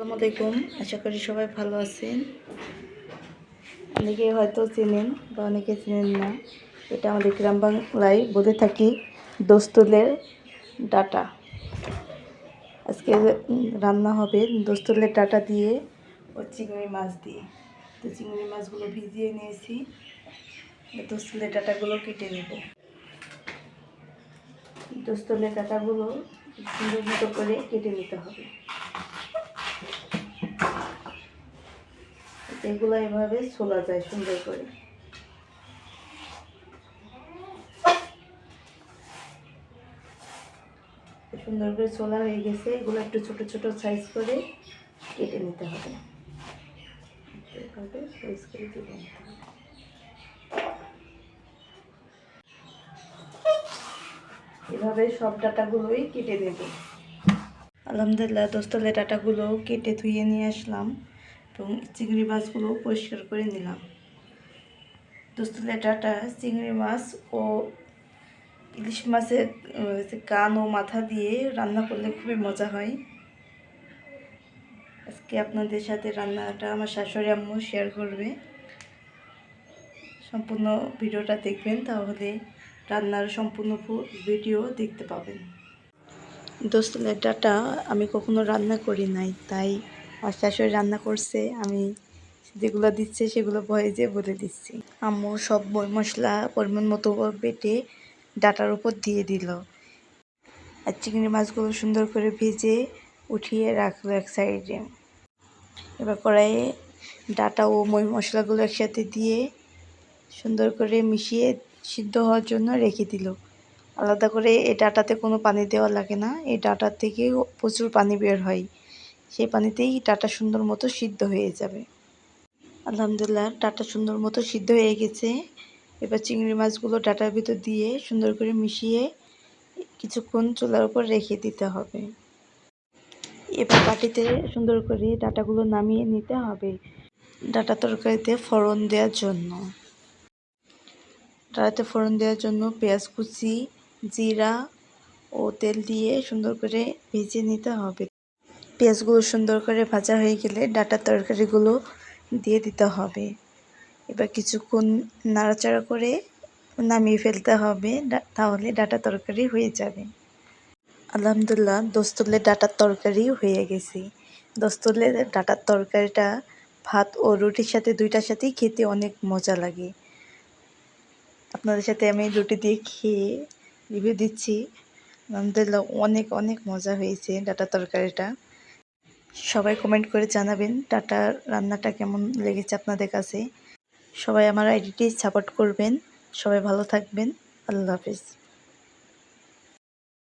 আসসালামু আলাইকুম। আশা করি সবাই ভালো আছেন। অনেকে হয়তো চেনেন বা অনেকে চেনেন না। এটা আমাদের গ্রাম বাংলায় বলে থাকি দোস্তুলের ডাটা। আজকে রান্না হবে দোস্তুলের ডাটা দিয়ে ও চিংড়ি মাছ দিয়ে। তো চিংড়ি মাছগুলো ভিজিয়ে নিয়েছি। দোস্তুলের ডাটাগুলো কেটে নেব। দোস্তুলের ডাটাগুলো সুন্দর মতো করে কেটে নিতে হবে। এগুলো এভাবে ছোলা যায় সুন্দর করে। সুন্দর করে ছোলা হয়ে গেছে, এগুলো একটু ছোট ছোট সাইজ করে কেটে নিতে হবে। এভাবে সব ডাটাগুলোই কেটে নেব। আলহামদুলিল্লাহ দোস্তলে ডাটাগুলো কেটে ধুয়ে নিয়ে আসলাম। এবং চিংড়ি মাছগুলো পরিষ্কার করে নিলাম। দোস্তলে ডাটা চিংড়ি মাছ ও ইলিশ মাছের কান ও মাথা দিয়ে রান্না করলে খুবই মজা হয়। আজকে আপনাদের সাথে রান্নাটা আমার শাশুড়ি আম্মু শেয়ার করবে। সম্পূর্ণ ভিডিওটা দেখবেন, তাহলে রান্নার সম্পূর্ণ ভিডিও দেখতে পাবেন। দোস্তলের ডাটা আমি কখনো রান্না করি নাই, তাই আমার শাশুড়ি রান্না করছে, আমি যেগুলো দিচ্ছে সেগুলো ভয়ে যে বলে দিচ্ছি। আম্মু সব বই মশলা পরিমাণ মতো বেটে ডাটার উপর দিয়ে দিল। আর চিংড়ি মাছগুলো সুন্দর করে ভেজে উঠিয়ে রাখল এক সাইডে। এবার কড়াইয়ে ডাটা ও মই মশলাগুলো একসাথে দিয়ে সুন্দর করে মিশিয়ে সিদ্ধ হওয়ার জন্য রেখে দিল। আলাদা করে এই ডাটাতে কোনো পানি দেওয়া লাগে না এই ডাটা থেকে প্রচুর পানি বের হয়। সেই পানিতেই ডাটা সুন্দর মতো সিদ্ধ হয়ে যাবে। আলহামদুলিল্লাহ ডাটা সুন্দর মতো সিদ্ধ হয়ে গেছে। এবার চিংড়ি মাছগুলো ডাটার ভিতর দিয়ে সুন্দর করে মিশিয়ে কিছুক্ষণ চুলার উপর রেখে দিতে হবে। এবার বাটিতে সুন্দর করে ডাটাগুলো নামিয়ে নিতে হবে। ডাটা তরকারিতে ফোড়ন দেওয়ার জন্য। ডাটাতে ফোড়ন দেওয়ার জন্য পেঁয়াজ কুচি, জিরা ও তেল দিয়ে সুন্দর করে ভেজে নিতে হবে। পেঁয়াজগুলো সুন্দর করে ভাজা হয়ে গেলে ডাটার তরকারিগুলো দিয়ে দিতে হবে। এবার কিছুক্ষণ নাড়াচাড়া করে নামিয়ে ফেলতে হবে তাহলে ডাটা তরকারি হয়ে যাবে। আলহামদুলিল্লাহ দোস্তলের ডাটার তরকারি হয়ে গেছে। দোস্তলের ডাটার তরকারিটা, ভাত ও রুটির সাথে দুইটার সাথেই খেতে অনেক মজা লাগে। আপনাদের সাথে আমি রুটি দিয়ে খেয়ে রিভিউ দিচ্ছি। আলহামদুলিল্লাহ, অনেক অনেক মজা হয়েছে ডাটা তরকারিটা। সবাই কমেন্ট করে জানাবেন, টাটা, রান্নাটা কেমন লেগেছে আপনাদের কাছে। সবাই আমার আইডিটি সাপোর্ট করবেন, সবাই ভালো থাকবেন, আল্লাহ হাফিজ।